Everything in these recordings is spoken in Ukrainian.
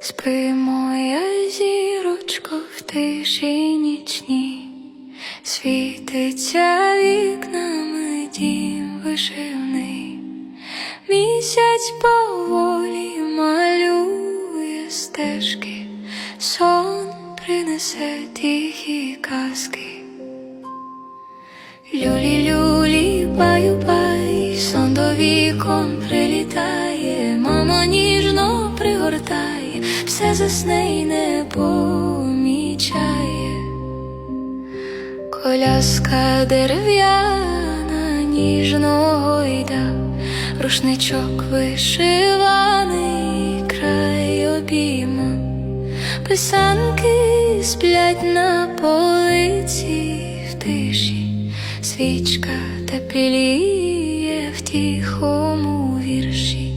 Спи, моя зірочко, в тиші нічній, світиться вікнами дім вишивний, місяць поволі малює стежки, сон принесе тихі казки. Люлі, люлі, баю, бай, вікон прилітає, мамо ніжно пригортає, все засне й не помічає. Коляска дерев'яна, ніжно гойда, рушничок вишиваний, край обійма, писанки сплять на полиці в тиші, свічка тепліє в тихому вірші,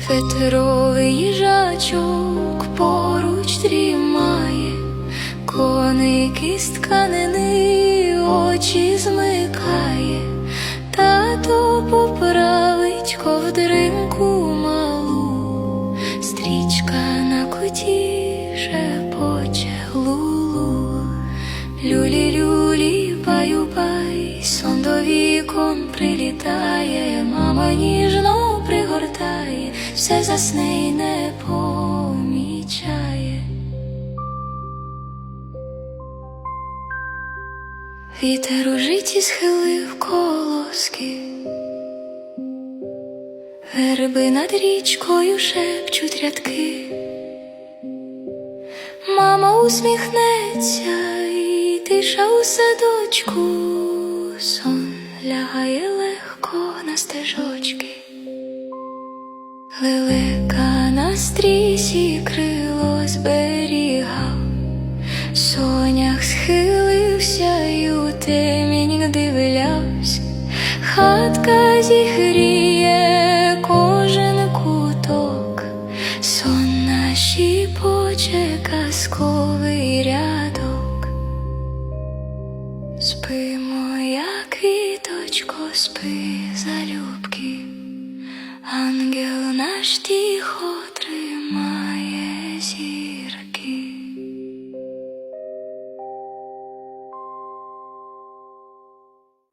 фетровий їжачок поруч дрімає, коник із тканини очі змикає, тато поправить ковдринку малу, стрічка на куті шепоче лулу. Люлі, сон до вікон прилітає, мама ніжно пригортає, все засне й не помічає. Вітер у житті схилив колоски, верби над річкою шепчуть рядки. Мама усміхнеться і тиша у садочку, сон лягає легко на стежочки, лелека на стрісі крило зберігав, сонях схилився й у темінь дивлявся, хатка зігріє кожен куток, сон наші поче казковий рядок. Квіточко, спи залюбки, ангел наш тихо